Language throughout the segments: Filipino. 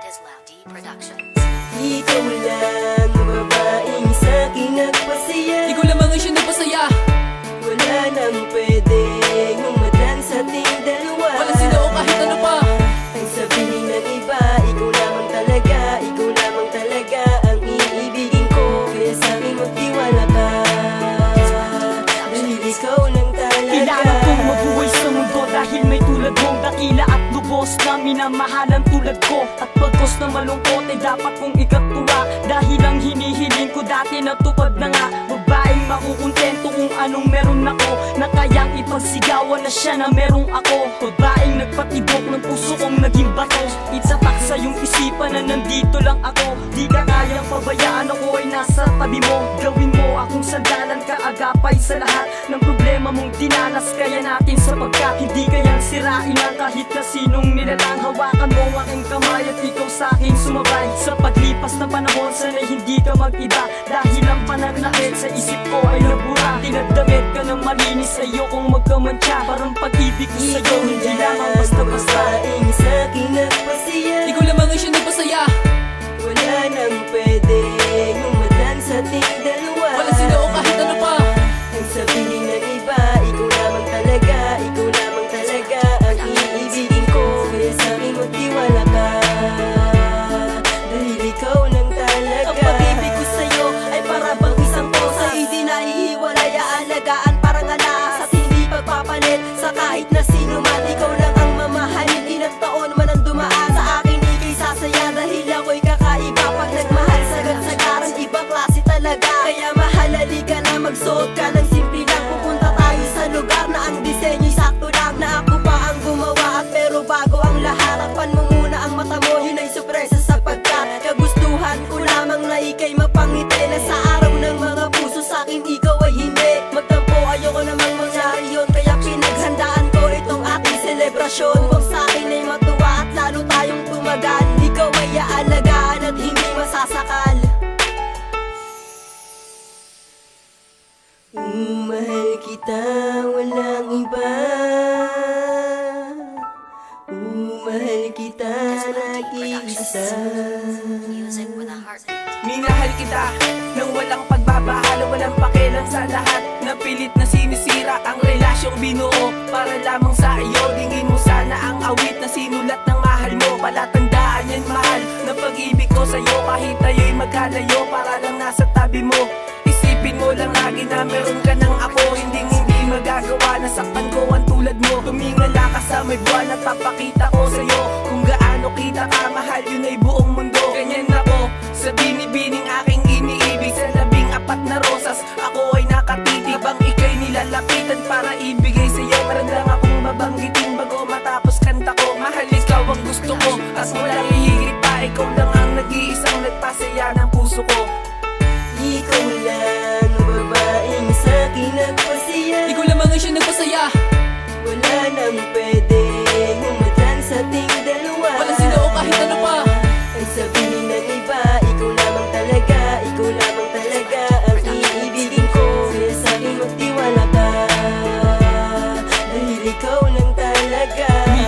Production. Ikaw lang ang babaeng sa'kin nagpasaya Ikaw lamang ang siya nagpasaya Wala nang pwedeng umatlan sa ating dalawa. Walang sino o kahit ano pa. Ang sabihin ng iba, ikaw lamang talaga Ikaw lamang talaga ang iibigin ko. Kaya sa'kin magtiwala ka. Dahil ikaw lang talaga. Kailangan kong mabuhay sa mundo dahil may tulad mong dakila at lubos na minamahalan tulad ko. At pagkos na malungkot ay dapat kong ikatuwa Dahil ang hinihiling ko dati natupad na nga. Babaeng makukontento kung anong meron ako. Na kayang ipagsigawan na siya na merong ako. Babaeng nagpatibok ng puso kong naging bato. Itatak sa iyong isipan na nandito lang ako. Di ka kayang pabayaan ako ay nasa tabi mo. Gawin mo akong sandalan kaagapay sa lahat Ng problema mong dinanas kaya natin sapagkat Hindi kayang sirain ang kahit na sinong nilalang Hawakan mo ang aking kamay at ikaw sa akin sumabay. Sa paglipas ng panahon sana'y hindi ka mag-iba. Dahil ang pananakit sa isip ko ay nabura Tinagdamit ka ng malinis. Ayokong magkamantya. Parang pag-ibig ko sa'yo hindi lamang ang basta-basta sa'kin nagpasaya Ikaw ka na, Umahal kita, walang iba. Umahal kita, nag-iisa. Minahal kita nang walang pagbabahala Walang pakialam sa lahat. Napilit na sinisira ang relasyong binuo Para lamang sa iyo Dingin mo sana ang awit na sinulat ng mahal mo. Palatandaan yan mahal Na pag-ibig ko sa'yo Kahit tayo'y magkalayo Para lang nasa tabi mo lagi na meron ka ng ako Hindi hindi magagawa. Nasaktan ko ang tulad mo Tumingala ka sa may buwan At papakita ko sa'yo Kung gaano kita ka mahal Yun ay buong sa'kin nagpasaya. Ikaw lamang ang siya nagpasaya. Wala nang pwedeng umatlan sa ating dalawa. Walang sino o kahit ano pa. Ang sabihin ng iba, ikaw lamang talaga Ikaw lamang talaga ang iibigin ko. Kaya sa'kin magtiwala ka. Dahil ikaw lang talaga. Mi,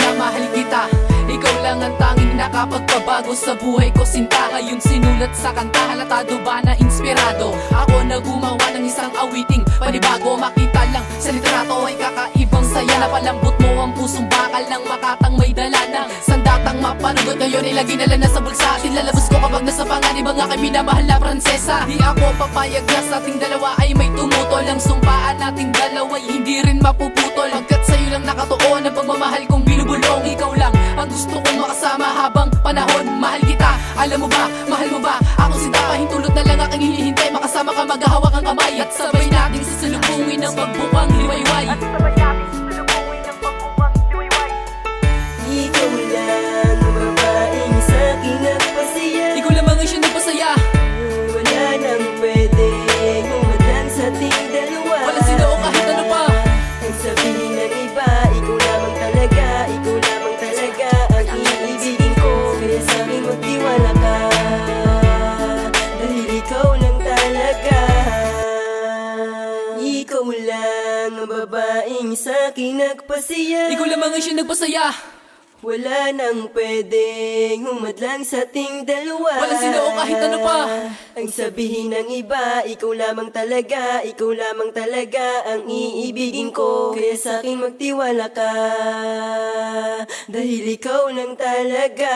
na mahal kita. Ikaw lang ang tanging nakapagpabago sa buhay ko. Sinta ngayon sinulat sa kanta. Halatado ba na inspirado? Ako na gumawa ng isang awiting Panibago. Makita lang sa litrato Ay kakaibang saya. Napalambot mo ang pusong bakal ng makatang may dala ng Sandatang mapanugot ngayon ilagay na lang na sa bulsa. Atin lalabas ko kapag nasa panganib ang aking minamahal na prinsesa. Di ako papayag na sa ating dalawa ay may tumutol. Ang sumpaan nating dalawa ay hindi rin mapuputol. Hanggat sa'yo lang nakatuon ang pagmamahal kong panahon Mahal kita, alam mo ba, mahal mo ba? Ako si pahintulot na lang aking hinihintay Makasama ka maghahawak ang kamay At sabay nating sasalubungin ang pagbukang lang ang babaeng sa'kin nagpasaya. Ikaw lamang ang siya nagpasaya. Wala nang pwedeng humadlang sa ating dalawa. Walang sino o kahit ano pa. Ang sabihin ng iba, ikaw lamang talaga Ikaw lamang talaga ang iibigin ko. Kaya sa akin magtiwala ka Dahil ikaw lang talaga